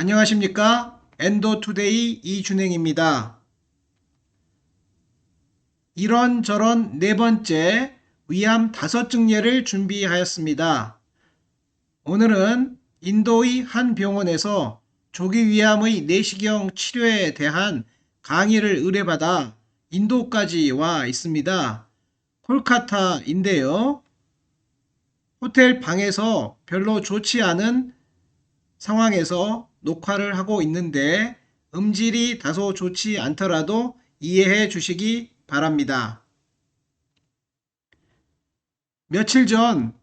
안녕하십니까? 엔도투데이 이준행입니다. 이런저런 네 번째 위암 다섯 증례를 준비하였습니다. 오늘은 인도의 한 병원에서 조기 위암의 내시경 치료에 대한 강의를 의뢰받아 인도까지 와 있습니다. 콜카타인데요. 호텔 방에서 별로 좋지 않은 상황에서 녹화를 하고 있는데 음질이 다소 좋지 않더라도 이해해 주시기 바랍니다. 며칠 전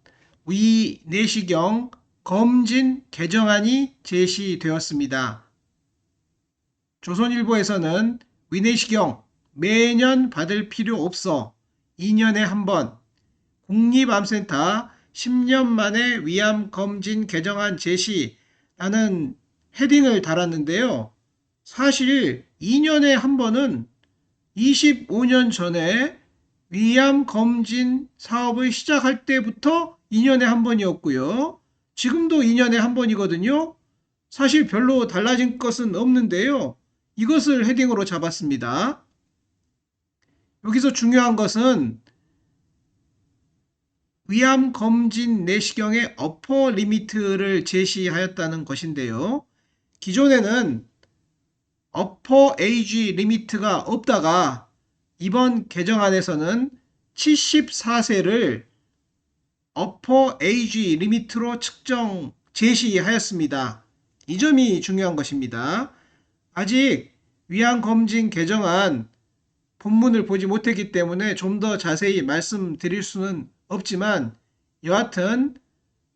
위 내시경 검진 개정안이 제시되었습니다. 조선일보에서는 위내시경 매년 받을 필요 없어 2년에 한 번 국립암센터 10년 만에 위암 검진 개정안 제시 라는 헤딩을 달았는데요. 사실 2년에 한 번은 25년 전에 위암 검진 사업을 시작할 때부터 2년에 한 번이었고요. 지금도 2년에 한 번이거든요. 사실 별로 달라진 것은 없는데요. 이것을 헤딩으로 잡았습니다. 여기서 중요한 것은 위암 검진 내시경의 어퍼 리미트를 제시하였다는 것인데요. 기존에는 어퍼 에이지 리미트가 없다가 이번 개정안에서는 74세를 어퍼 에이지 리미트로 측정 제시하였습니다. 이 점이 중요한 것입니다. 아직 위암 검진 개정안 본문을 보지 못했기 때문에 좀 더 자세히 말씀드릴 수는 없지만 여하튼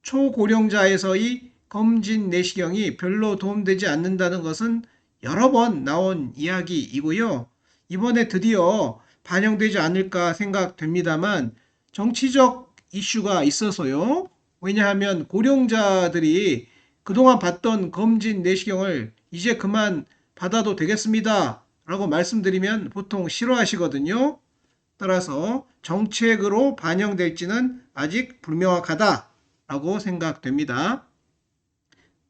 초고령자에서의 검진 내시경이 별로 도움되지 않는다는 것은 여러 번 나온 이야기이고요. 이번에 드디어 반영되지 않을까 생각됩니다만 정치적 이슈가 있어서요. 왜냐하면 고령자들이 그동안 받던 검진 내시경을 이제 그만 받아도 되겠습니다. 라고 말씀드리면 보통 싫어하시거든요. 따라서 정책으로 반영될지는 아직 불명확하다. 라고 생각됩니다.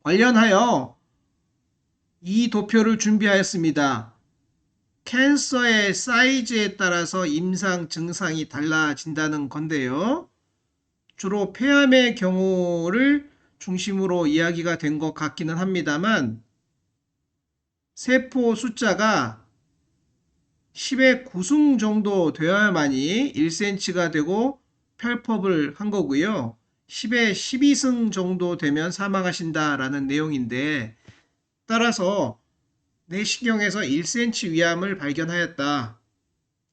관련하여 이 도표를 준비하였습니다. 캔서의 사이즈에 따라서 임상 증상이 달라진다는 건데요. 주로 폐암의 경우를 중심으로 이야기가 된 것 같기는 합니다만 세포 숫자가 10의 9승 정도 되어야만이 1cm가 되고 펠법을 한 거고요. 10의 12승 정도 되면 사망하신다라는 내용인데 따라서 내시경에서 1cm 위암을 발견하였다.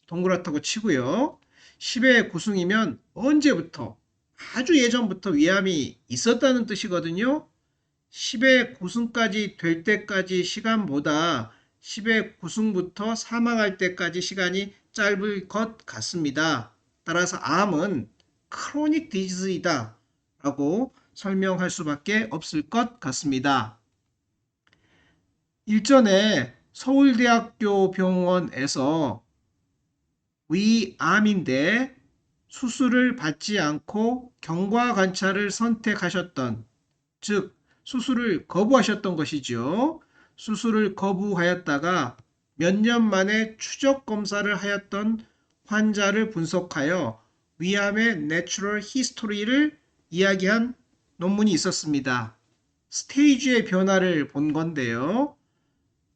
동그랗다고 치고요. 10의 9승이면 언제부터 아주 예전부터 위암이 있었다는 뜻이거든요. 10의 9승까지 될 때까지 시간보다 10의 9승부터 사망할 때까지 시간이 짧을 것 같습니다. 따라서 암은 크로닉 디지즈이다 라고 설명할 수밖에 없을 것 같습니다. 일전에 서울대학교 병원에서 위암인데 수술을 받지 않고 경과 관찰을 선택하셨던 즉 수술을 거부하셨던 것이죠. 수술을 거부하였다가 몇 년 만에 추적 검사를 하였던 환자를 분석하여 위암의 내추럴 히스토리를 이야기한 논문이 있었습니다. 스테이지의 변화를 본 건데요.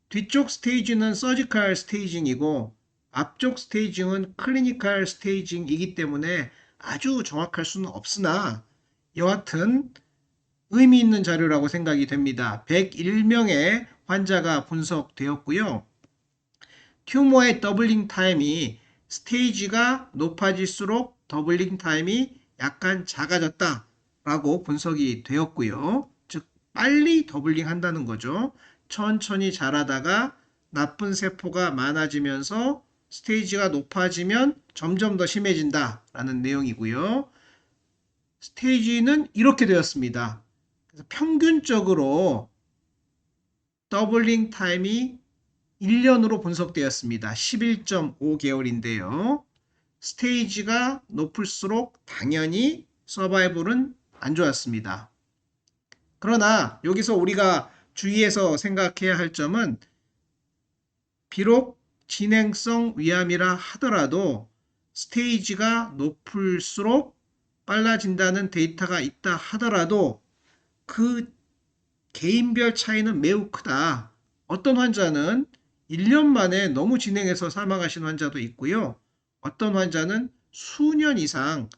뒤쪽 스테이지는 서지컬 스테이징이고 앞쪽 스테이징은 클리니컬 스테이징이기 때문에 아주 정확할 수는 없으나 여하튼 의미 있는 자료라고 생각이 됩니다. 101명의 환자가 분석되었고요. 튜머의 더블링 타임이 스테이지가 높아질수록 더블링 타임이 약간 작아졌다 라고 분석이 되었고요. 즉 빨리 더블링 한다는 거죠. 천천히 자라다가 나쁜 세포가 많아지면서 스테이지가 높아지면 점점 더 심해진다 라는 내용이고요. 스테이지는 이렇게 되었습니다. 평균적으로 더블링 타임이 1년으로 분석되었습니다. 11.5개월인데요. 스테이지가 높을수록 당연히 서바이벌은 안 좋았습니다. 그러나 여기서 우리가 주의해서 생각해야 할 점은 비록 진행성 위암이라 하더라도 스테이지가 높을수록 빨라진다는 데이터가 있다 하더라도 그 개인별 차이는 매우 크다. 어떤 환자는 1년 만에 너무 진행해서 사망하신 환자도 있고요. 어떤 환자는 수년 이상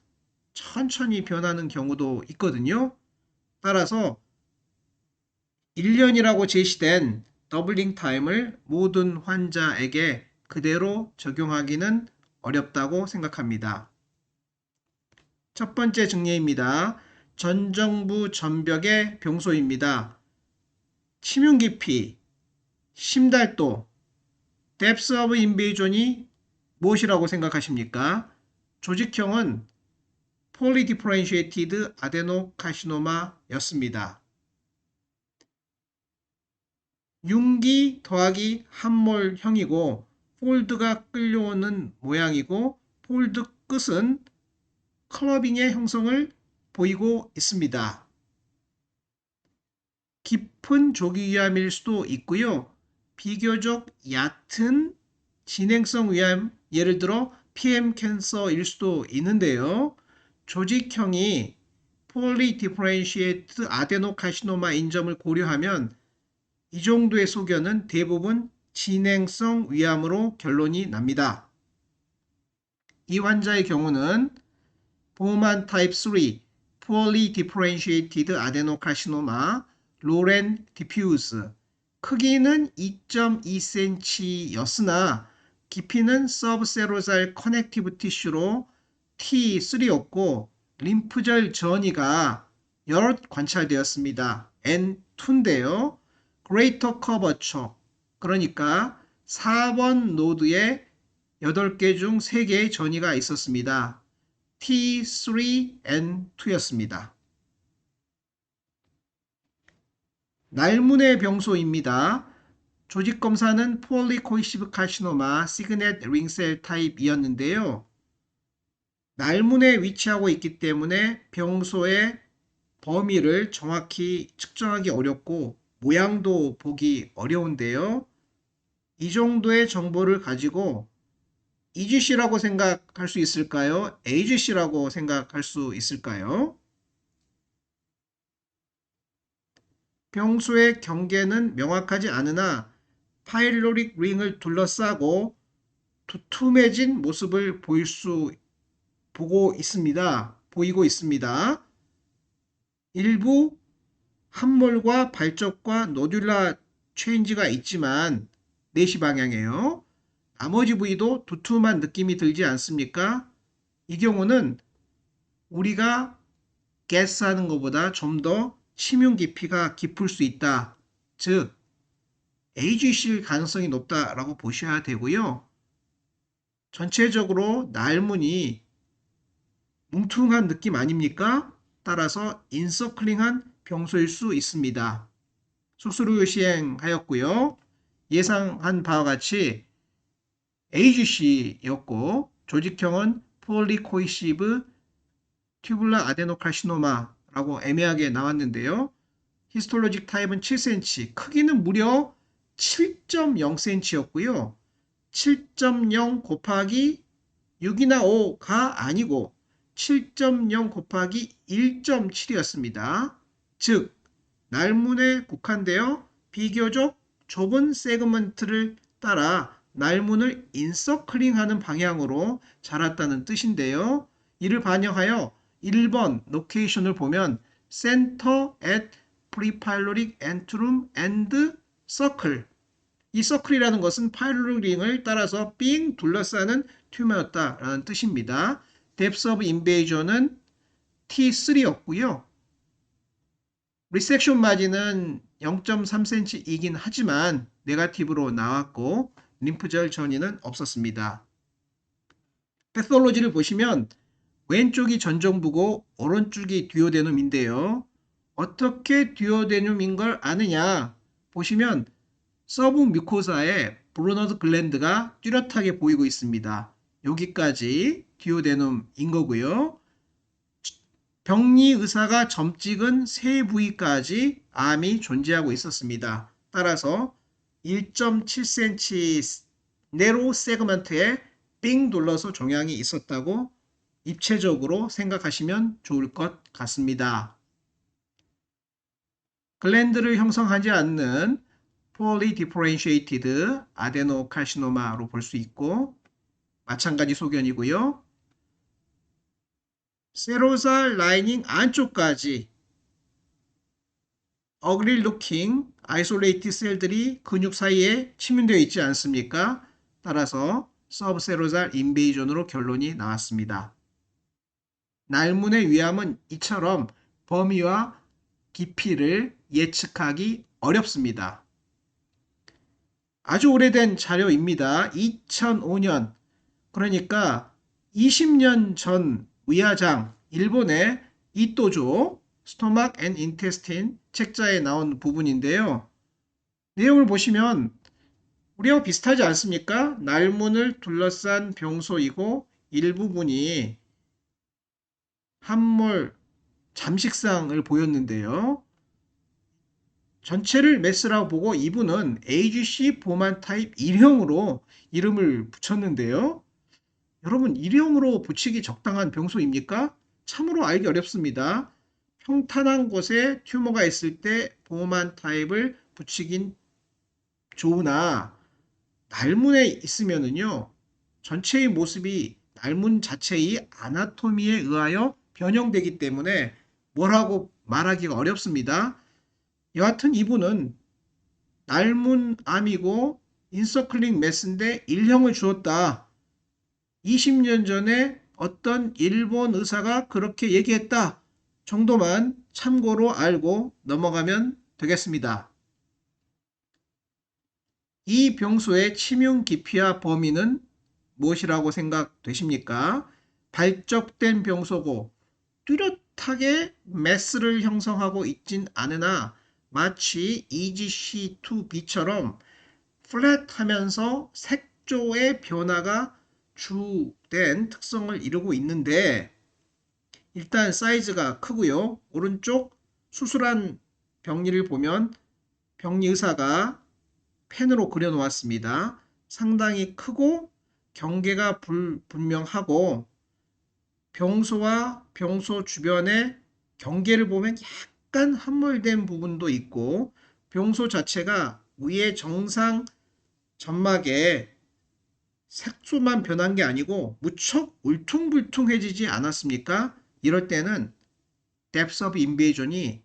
천천히 변하는 경우도 있거든요. 따라서 1년이라고 제시된 더블링 타임을 모든 환자에게 그대로 적용하기는 어렵다고 생각합니다. 첫 번째 증례입니다. 전정부 전벽의 병소입니다. 치명 깊이, 심달도, depth of invasion이 무엇이라고 생각하십니까? 조직형은 polydifferentiated adenocarcinoma였습니다. 융기 더하기 함몰형이고 폴드가 끌려오는 모양이고 폴드 끝은 클러빙의 형성을 보이고 있습니다. 깊은 조기위암일 수도 있고요. 비교적 얕은 진행성 위암, 예를 들어 PM 캔서일 수도 있는데요. 조직형이 폴리디퍼렌시에이트 아데노카시노마인 점을 고려하면 이 정도의 소견은 대부분 진행성 위암으로 결론이 납니다. 이 환자의 경우는 보만 타입 3 poorly differentiated adenocarcinoma 로렌 디퓨즈 크기는 2.2cm였으나 깊이는 서브세로잘 커넥티브 티슈로 T3였고 림프절 전이가 여럿 관찰되었습니다. N2인데요. greater curvature 그러니까 4번 노드에 8개 중 3개의 전이가 있었습니다. T3N2였습니다. 날문의 병소입니다. 조직 검사는 폴리코이시브 카시노마 시그넷 링셀 타입이었는데요. 날문에 위치하고 있기 때문에 병소의 범위를 정확히 측정하기 어렵고 모양도 보기 어려운데요. 이 정도의 정보를 가지고 EGC라고 생각할 수 있을까요? AGC라고 생각할 수 있을까요? 평소의 경계는 명확하지 않으나 파일로릭 링을 둘러싸고 두툼해진 모습을 보일 수 보고 있습니다. 보이고 있습니다. 일부 함몰과 발적과 노듈라 체인지가 있지만 4시 방향이에요. 나머지 부위도 두툼한 느낌이 들지 않습니까? 이 경우는 우리가 게스하는 것보다 좀 더 침윤 깊이가 깊을 수 있다. 즉 AGC일 가능성이 높다라고 보셔야 되고요. 전체적으로 날문이 뭉퉁한 느낌 아닙니까? 따라서 인서클링한 병소일 수 있습니다. 수술을 시행하였고요. 예상한 바와 같이 AGC였고 조직형은 폴리코이시브 튜블라 아데노카시노마 라고 애매하게 나왔는데요. 히스톨로직 타입은 7cm, 크기는 무려 7.0cm였고요. 7.0 곱하기 6이나 5가 아니고 7.0 곱하기 1.7이었습니다. 즉, 날문에 국한되어 비교적 좁은 세그먼트를 따라 날문을 인서클링하는 방향으로 자랐다는 뜻인데요. 이를 반영하여 1번 로케이션을 보면 Center at Prepyloric Antrum and Circle 이 서클이라는 것은 파일로릭 링을 따라서 삥 둘러싸는 튜머였다라는 뜻입니다. Depth of Invasion은 T3였고요. 리섹션 마진은 0.3cm이긴 하지만 네가티브로 나왔고 림프절 전이는 없었습니다. 패솔로지를 보시면 왼쪽이 전정부고 오른쪽이 듀오데눔인데요. 어떻게 듀오데눔인 걸 아느냐 보시면 서브 뮤코사에 브루너드 글랜드가 뚜렷하게 보이고 있습니다. 여기까지 듀오데눔인 거고요. 병리 의사가 점 찍은 세 부위까지 암이 존재하고 있었습니다. 따라서 1.7cm 네로 세그먼트에 삥 둘러서 종양이 있었다고 입체적으로 생각하시면 좋을 것 같습니다. 글랜드를 형성하지 않는 polydifferentiated adenocarcinoma로 볼 수 있고 마찬가지 소견이고요. 세로살 라이닝 안쪽까지 ugly looking isolated 셀들이 근육 사이에 침윤되어 있지 않습니까? 따라서 서브세로살 인베이전으로 결론이 나왔습니다. 날문의 위암은 이처럼 범위와 깊이를 예측하기 어렵습니다. 아주 오래된 자료입니다. 2005년 그러니까 20년 전 의아장 일본의 이토조 스토막 앤 인테스틴 책자에 나온 부분인데요. 내용을 보시면 우리하고 비슷하지 않습니까? 날문을 둘러싼 병소이고 일부분이 함몰 잠식상을 보였는데요. 전체를 메스라고 보고 이분은 AGC 보만 타입 1형으로 이름을 붙였는데요. 여러분, 1형으로 붙이기 적당한 병소입니까? 참으로 알기 어렵습니다. 평탄한 곳에 튜머가 있을 때 보만 타입을 붙이긴 좋으나 날문에 있으면은요 전체의 모습이 날문 자체의 아나토미에 의하여 변형되기 때문에 뭐라고 말하기가 어렵습니다. 여하튼 이분은 날문암이고 인서클링 메스인데 1형을 주었다. 20년 전에 어떤 일본 의사가 그렇게 얘기했다. 정도만 참고로 알고 넘어가면 되겠습니다. 이 병소의 치명 깊이와 범위는 무엇이라고 생각되십니까? 발적된 병소고 뚜렷하게 매스를 형성하고 있진 않으나 마치 EGC2B처럼 플랫하면서 색조의 변화가 주된 특성을 이루고 있는데 일단 사이즈가 크고요. 오른쪽 수술한 병리를 보면 병리 의사가 펜으로 그려 놓았습니다. 상당히 크고 경계가 불 분명하고 병소와 병소 주변에 경계를 보면 약간 함몰된 부분도 있고 병소 자체가 위에 정상 점막에 색소만 변한 게 아니고 무척 울퉁불퉁해지지 않았습니까? 이럴 때는 depth of invasion이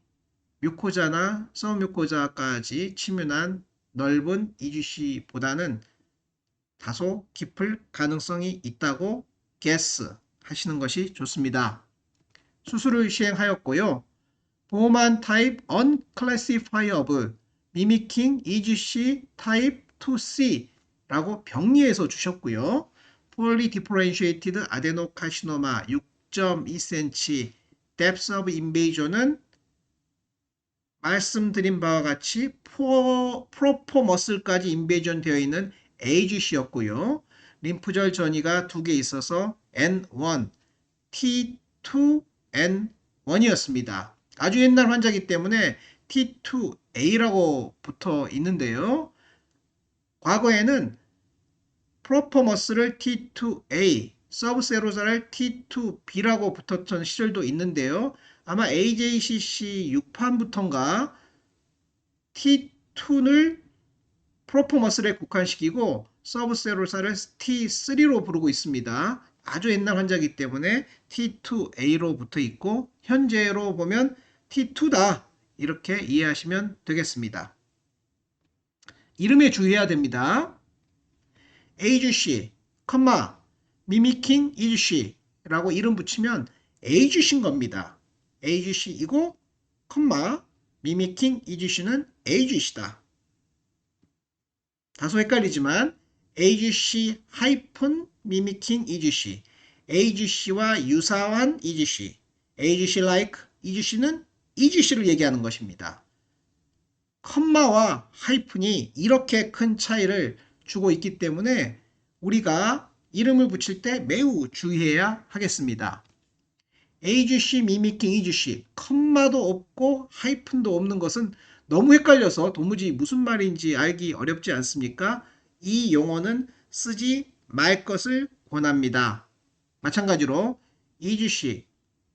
뮤코자나 서뮤코자까지 치밀한 넓은 EGC보다는 다소 깊을 가능성이 있다고 guess 하시는 것이 좋습니다. 수술을 시행하였고요. 보호만 타입 unclassifiable mimicking EGC 타입 2C 라고 병리에서 주셨고요. polydifferentiated adenocarcinoma 6.2cm depth of invasion은 말씀드린 바와 같이 프로포 머슬까지 인베이전 되어 있는 AGC였고요. 림프절 전이가 두 개 있어서 N1, T2, N1이었습니다. 아주 옛날 환자이기 때문에 T2A라고 붙어 있는데요. 과거에는 프로포머스를 T2A, 서브세로사를 T2B라고 붙었던 시절도 있는데요. 아마 AJCC 6판부터인가 T2를 프로포머스에 국한시키고 서브세로사를 T3로 부르고 있습니다. 아주 옛날 환자이기 때문에 T2A로 붙어 있고 현재로 보면 T2다 이렇게 이해하시면 되겠습니다. 이름에 주의해야 됩니다. AGC, 컴마, 미미킹 EGC라고 이름 붙이면 AGC인 겁니다. AGC이고, 컴마, 미미킹 EGC는 AGC다. 다소 헷갈리지만 AGC 하이픈 미미킹 EGC, AGC와 유사한 EGC, AGC like EGC는 EGC를 얘기하는 것입니다. 컴마와 하이픈이 이렇게 큰 차이를 주고 있기 때문에 우리가 이름을 붙일 때 매우 주의해야 하겠습니다. AGC 미미킹 EGC 컴마도 없고 하이픈도 없는 것은 너무 헷갈려서 도무지 무슨 말인지 알기 어렵지 않습니까? 이 용어는 쓰지 말 것을 권합니다. 마찬가지로 EGC,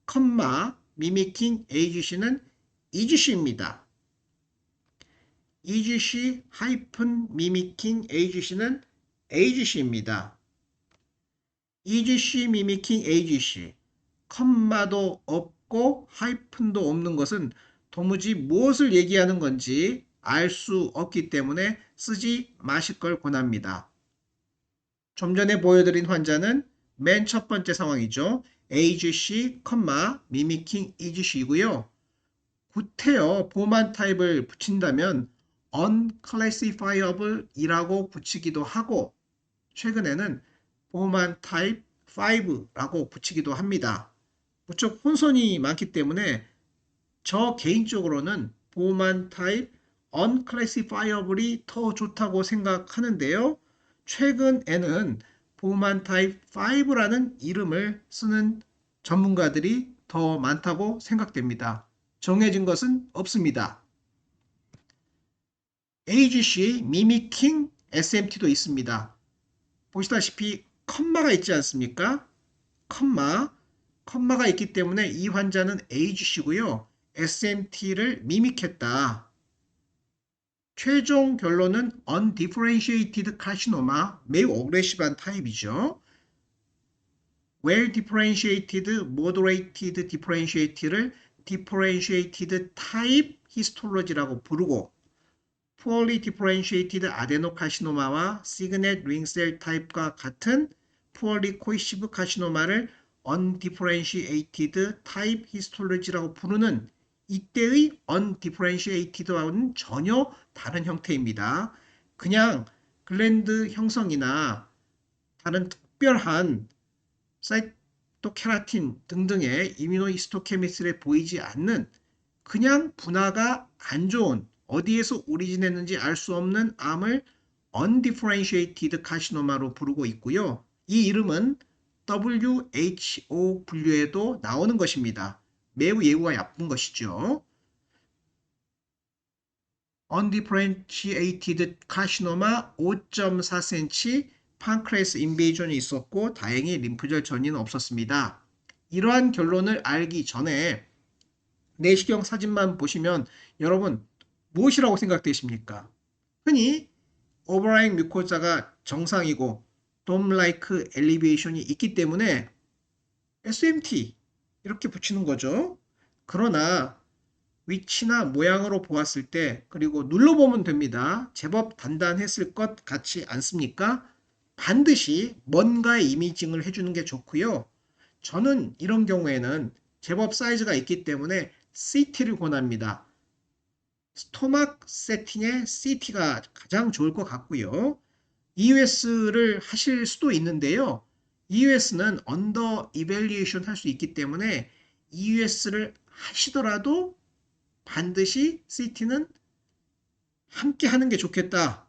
컴마, 미미킹 AGC는 EGC입니다. EGC 하이픈 미미킹 AGC는 AGC입니다. EGC 미미킹 AGC 컴마도 없고 하이픈도 없는 것은 도무지 무엇을 얘기하는 건지 알 수 없기 때문에 쓰지 마실 걸 권합니다. 좀 전에 보여드린 환자는 맨 첫 번째 상황이죠. AGC, 미미킹 EGC이고요. 구태여 보만 타입을 붙인다면 unclassifiable이라고 붙이기도 하고 최근에는 보만 타입 5라고 붙이기도 합니다. 무척 혼선이 많기 때문에 저 개인적으로는 보만 타입 unclassifiable이 더 좋다고 생각하는데요. 최근에는 보만 타입 5라는 이름을 쓰는 전문가들이 더 많다고 생각됩니다. 정해진 것은 없습니다. AGC 미미킹 SMT도 있습니다. 보시다시피 컴마가 있지 않습니까? 컴마, 컴마가 있기 때문에 이 환자는 AGC고요. SMT를 미믹했다. 최종 결론은 undifferentiated carcinoma, 매우 어그레시브한 타입이죠. well differentiated, moderated differentiated를 differentiated type histology라고 부르고 poorly differentiated adenocarcinoma와 signet ring cell type과 같은 poorly cohesive carcinoma를 undifferentiated type histology라고 부르는 이때의 undifferentiated와는 전혀 다른 형태입니다. 그냥 글랜드 형성이나 다른 특별한 사이토케라틴 등등의 이뮤노히스토케미스트에 보이지 않는 그냥 분화가 안 좋은 어디에서 오리진했는지 알 수 없는 암을 undifferentiated carcinoma로 부르고 있고요. 이 이름은 WHO 분류에도 나오는 것입니다. 매우 예우가 나쁜 것이죠. undifferentiated carcinoma 5.4cm 판크레스 인베이전이 있었고 다행히 림프절 전이는 없었습니다. 이러한 결론을 알기 전에 내시경 사진만 보시면 여러분 무엇이라고 생각되십니까? 흔히 오버라잉 뮤코자가 정상이고 돔 라이크 엘리베이션이 있기 때문에 SMT 이렇게 붙이는 거죠. 그러나 위치나 모양으로 보았을 때 그리고 눌러보면 됩니다. 제법 단단했을 것 같지 않습니까? 반드시 뭔가의 이미징을 해주는 게 좋고요. 저는 이런 경우에는 제법 사이즈가 있기 때문에 CT를 권합니다. 스토막 세팅에 CT가 가장 좋을 것 같고요. EUS를 하실 수도 있는데요. EUS는 언더 이벨리에이션 할 수 있기 때문에 EUS를 하시더라도 반드시 CT는 함께 하는 게 좋겠다.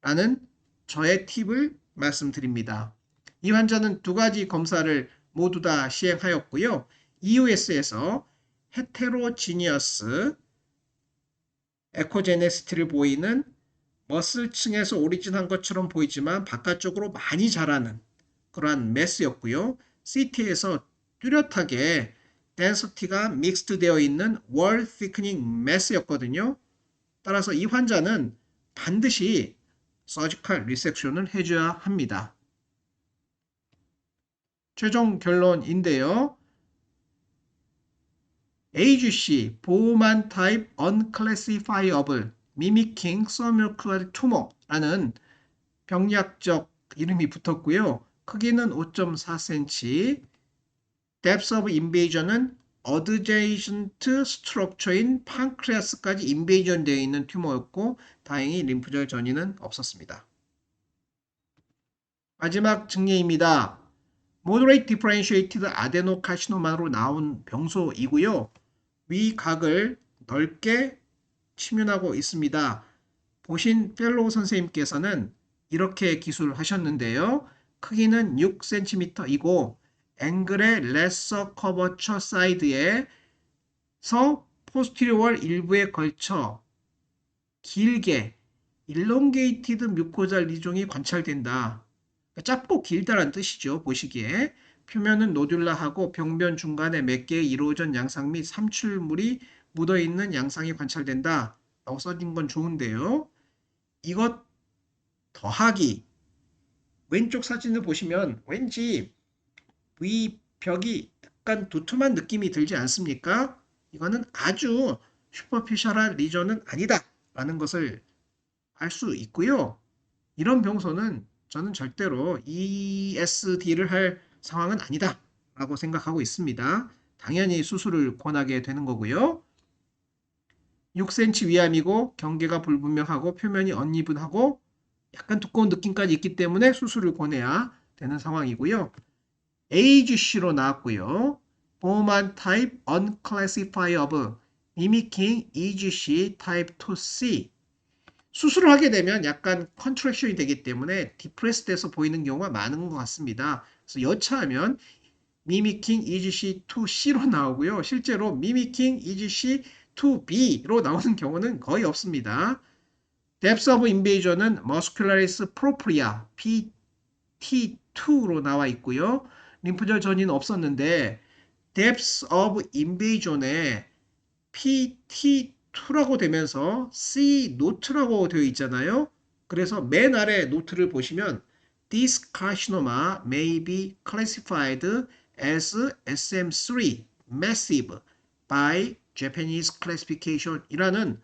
라는 저의 팁을 말씀드립니다. 이 환자는 두 가지 검사를 모두 다 시행하였고요. EUS에서 헤테로지니어스 에코제네시티를 보이는 머슬층에서 오리진한 것처럼 보이지만 바깥쪽으로 많이 자라는 그러한 매스였고요. CT에서 뚜렷하게 덴서티가 믹스드 되어 있는 월 티크닝 매스였거든요. 따라서 이 환자는 반드시 서지컬 리섹션을 해줘야 합니다. 최종 결론인데요. AGC, 보호만 타입 mimicking submucous tumor라는 병약적 이름이 붙었고요. 크기는 5.4cm, depth of invasion은 adjacent structure인 판크레아스까지 인베이전 되어 있는 튜머였고 다행히 림프절 전이는 없었습니다. 마지막 증례입니다. moderate differentiated adenocarcinoma로 나온 병소이고요. 위 각을 넓게 침윤하고 있습니다. 보신 펠로우 선생님께서는 이렇게 기술하셨는데요. 크기는 6cm이고 앵글의 레서 커버처 사이드에서 포스티리얼 일부에 걸쳐 길게 일롱게이티드 뮤코자 리종이 관찰된다. 그러니까 짧고 길다란 뜻이죠. 보시기에 표면은 노듈라하고 병변 중간에 몇 개의 이로전 양상 및 삼출물이 묻어있는 양상이 관찰된다. 라고 써진 건 좋은데요. 이것 더하기 왼쪽 사진을 보시면 왠지 위 벽이 약간 두툼한 느낌이 들지 않습니까? 이거는 아주 슈퍼피셜한 리전은 아니다 라는 것을 알 수 있고요. 이런 병소는 저는 절대로 ESD를 할 상황은 아니다 라고 생각하고 있습니다. 당연히 수술을 권하게 되는 거고요. 6cm 위암이고 경계가 불분명하고 표면이 언이분하고 약간 두꺼운 느낌까지 있기 때문에 수술을 권해야 되는 상황이고요. AGC로 나왔고요. 타입 unclassifiable mimicking EGC type 2C 수술을 하게 되면 약간 컨트랙션이 되기 때문에 디프레스 돼서 보이는 경우가 많은 것 같습니다. 그래서 여차하면 mimicking EGC 2C로 나오고요. 실제로 mimicking EGC 2B로 나오는 경우는 거의 없습니다. depth of invasion은 muscularis propria PT2로 나와 있고요. 림프절 전이는 없었는데 depth of invasion에 PT2라고 되면서 C 노트라고 되어 있잖아요. 그래서 맨 아래 노트를 보시면 This carcinoma may be classified as SM3 massive by Japanese classification 이라는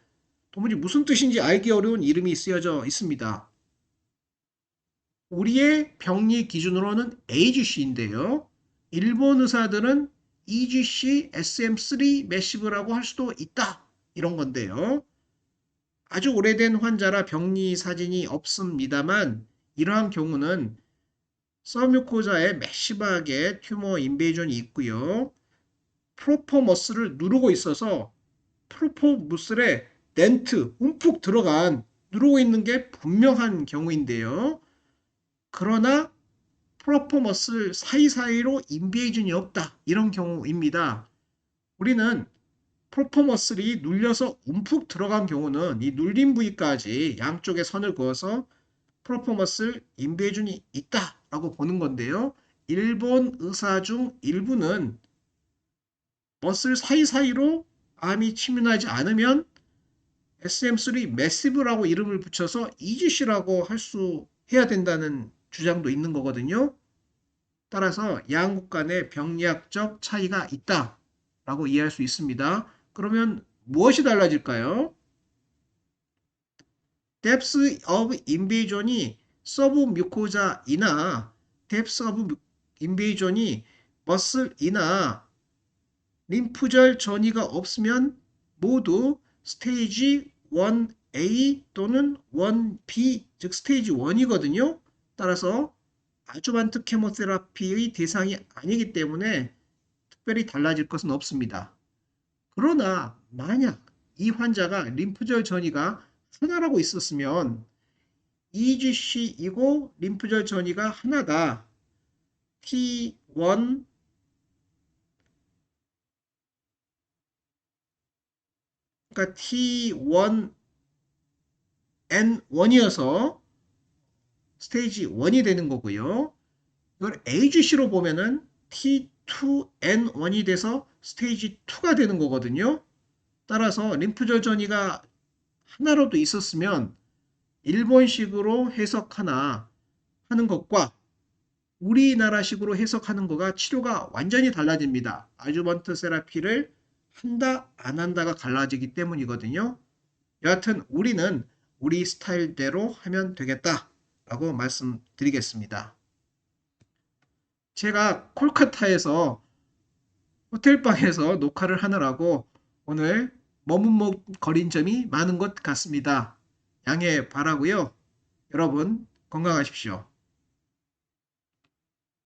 도무지 무슨 뜻인지 알기 어려운 이름이 쓰여져 있습니다. 우리의 병리 기준으로는 AGC인데요. 일본 의사들은 EGC SM3 매시브라고 할 수도 있다. 이런 건데요. 아주 오래된 환자라 병리 사진이 없습니다만 이러한 경우는 서뮤코자에 매시브하게 튜머 인베이전이 있고요. 프로포머스를 누르고 있어서 프로포무슬에 덴트 움푹 들어간 누르고 있는 게 분명한 경우인데요. 그러나 프로포머슬 사이사이로 인베이전이 없다. 이런 경우입니다. 우리는 프로포머슬이 눌려서 움푹 들어간 경우는 이 눌린 부위까지 양쪽에 선을 그어서 프로포머슬 인베이전이 있다라고 보는 건데요. 일본 의사 중 일부는 머슬 사이사이로 암이 침윤하지 않으면 SM3 매시브라고 이름을 붙여서 EGC라고 할 수 해야 된다는 주장도 있는 거거든요. 따라서 양국 간의 병리학적 차이가 있다 라고 이해할 수 있습니다. 그러면 무엇이 달라질까요? depth of invasion이 서브 뮤코자이나 depth of invasion이 머슬이나 림프절 전이가 없으면 모두 스테이지 1A 또는 1B 즉 스테이지 1이거든요. 따라서 아주반트 케모테라피의 대상이 아니기 때문에 특별히 달라질 것은 없습니다. 그러나 만약 이 환자가 림프절 전이가 하나라고 있었으면 EGC이고 림프절 전이가 하나다. T1 그러니까 T1 N1이어서 스테이지 1이 되는 거고요. 이걸 AGC로 보면은 T2N1이 돼서 스테이지 2가 되는 거거든요. 따라서 림프절 전이가 하나로도 있었으면 일본식으로 해석하나 하는 것과 우리나라식으로 해석하는 거가 치료가 완전히 달라집니다. 아주번트 세라피를 한다 안 한다가 갈라지기 때문이거든요. 여하튼 우리는 우리 스타일대로 하면 되겠다 라고 말씀드리겠습니다. 제가 콜카타에서 호텔방에서 녹화를 하느라고 오늘 머뭇머뭇거린 점이 많은 것 같습니다. 양해 바라고요. 여러분 건강하십시오.